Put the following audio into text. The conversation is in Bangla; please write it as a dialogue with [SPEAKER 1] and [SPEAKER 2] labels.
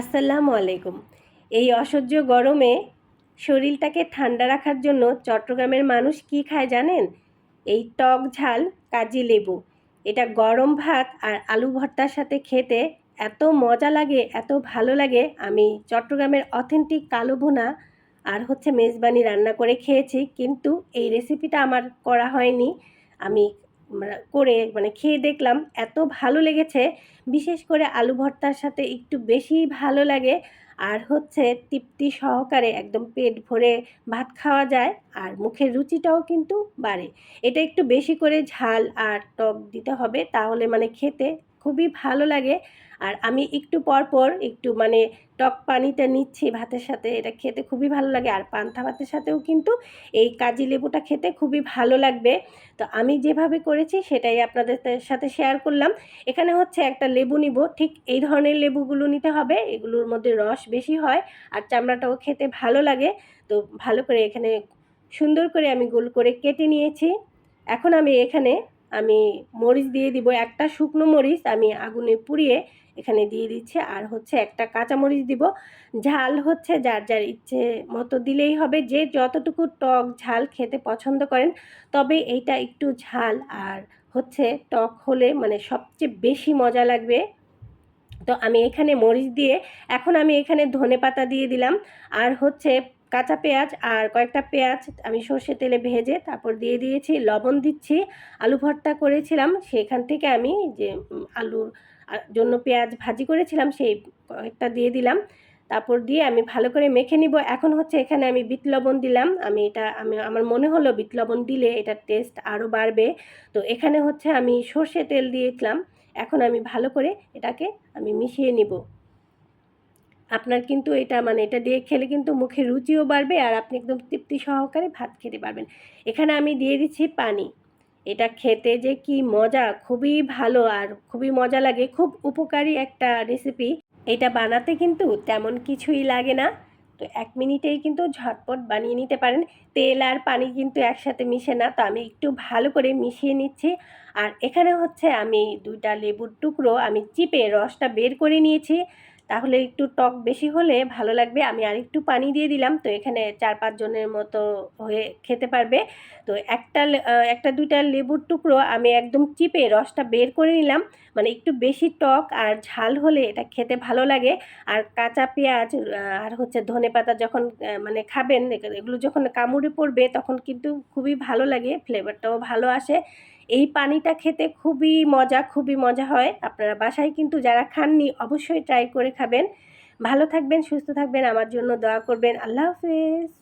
[SPEAKER 1] আসসালামু আলাইকুম। এই অসহ্য গরমে শরীরটাকে ঠান্ডা রাখার জন্য চট্টগ্রামের মানুষ কি খায় জানেন? এই টক ঝাল, কাজি লেবু। এটা গরম ভাত আর আলু ভর্তার সাথে খেতে এত মজা লাগে, এত ভালো লাগে। আমি চট্টগ্রামের অথেন্টিক কালো ভুনা আর হচ্ছে মেজবানি রান্না করে খেয়েছি, কিন্তু এই রেসিপিটা আমার করা হয়নি। আমি করে মানে খেয়ে দেখলাম, এত ভালো লেগেছে। বিশেষ করে আলু ভর্তার সাথে একটু বেশি ভালো লাগে। আর হচ্ছে তৃপ্তি সহকারে একদম পেট ভরে ভাত খাওয়া যায় আর মুখের রুচিটাও কিন্তু বাড়ে। এটা একটু বেশি করে ঝাল আর টক দিতে হবে, তাহলে মানে খেতে খুবই ভালো লাগে। আর আমি একটু পর পর একটু মানে টক পানিটা নিচ্ছি ভাতের সাথে, এটা খেতে খুবই ভালো লাগে। আর পান্থা ভাতের সাথেও কিন্তু এই কাজি লেবুটা খেতে খুবই ভালো লাগবে। তো আমি যেভাবে করেছি সেটাই আপনাদের সাথে শেয়ার করলাম। এখানে হচ্ছে একটা লেবু নিব। ঠিক এই ধরনের লেবুগুলো নিতে হবে। এগুলোর মধ্যে রস বেশি হয় আর চামড়াটাও খেতে ভালো লাগে। তো ভালো করে এখানে সুন্দর করে আমি গোল করে কেটে নিয়েছি। এখন আমি এখানে আমি মরিচ দিয়ে দিব একটা শুকনো মরিচ, আমি আগুনে পুড়িয়ে এখানে দিয়ে দিচ্ছি। আর হচ্ছে একটা কাঁচামরিচ দিব। ঝাল হচ্ছে যার যার ইচ্ছে মতো দিলেই হবে। যে যতটুকু টক ঝাল খেতে পছন্দ করেন, তবে এইটা একটু ঝাল আর হচ্ছে টক হলে মানে সবচেয়ে বেশি মজা লাগবে। তো আমি এখানে মরিচ দিয়ে, এখন আমি এখানে ধনে পাতা দিয়ে দিলাম। আর হচ্ছে কাঁচা পেঁয়াজ আর কয়েকটা পেঁয়াজ আমি সর্ষে তেলে ভেজে তারপর দিয়ে দিয়েছি, লবণ দিচ্ছি, আলু ভর্তা করেছিলাম, সেখান থেকে আমি যে আলুর জন্য পেঁয়াজ ভাজি করেছিলাম সেই কয়েকটা দিয়ে দিলাম। তারপর দিয়ে আমি ভালো করে মেখে নিব। এখন হচ্ছে এখানে আমি বিট লবণ দিলাম। আমি এটা, আমি, আমার মনে হলো বিট লবণ দিলে এটার টেস্ট আরও বাড়বে। তো এখানে হচ্ছে আমি সর্ষে তেল দিয়েছিলাম। এখন আমি ভালো করে এটাকে আমি মিশিয়ে নিব। আপনার কিন্তু এটা মানে এটা দিয়ে খেলে কিন্তু মুখে রুচিও বাড়বে আর আপনি একদম তৃপ্তি সহকারে ভাত খেতে পারবেন। এখানে আমি দিয়ে দিচ্ছি পানি। এটা খেতে যে কি মজা, খুবই ভালো আর খুবই মজা লাগে। খুব উপকারী একটা রেসিপি এটা বানাতে কিন্তু তেমন কিছুই লাগে না। তো এক মিনিটেই কিন্তু ঝটপট বানিয়ে নিতে পারেন। তেল আর পানি কিন্তু একসাথে মিশে না, তো আমি একটু ভালো করে মিশিয়ে নিচ্ছি। আর এখানে হচ্ছে আমি দুইটা লেবুর টুকরো, আমি চিপে রসটা বের করে নিয়েছি। তাহলে একটু টক বেশি হলে ভালো লাগবে। আমি আর একটু পানি দিয়ে দিলাম, তো এখানে চার পাঁচজনের মতো হয়ে খেতে পারবে। তো একটা একটা দুইটা লেবুর টুকরো আমি একদম চিপে রসটা বের করে নিলাম। মানে একটু বেশি টক আর ঝাল হলে এটা খেতে ভালো লাগে। আর কাঁচা পেঁয়াজ আর হচ্ছে ধনে পাতা যখন মানে খাবেন, এগুলো যখন কামড়ে পড়বে তখন কিন্তু খুবই ভালো লাগে ফ্লেভারটাও ভালো আসে। এই পানিটা খেতে খুবই মজা খুবই মজা হয়। আপনারা বাসায় কিন্তু যারা খাননি, অবশ্যই ট্রাই করে খাবেন। ভালো থাকবেন, সুস্থ থাকবেন। আমার জন্য দোয়া করবেন। আল্লাহ হাফেজ।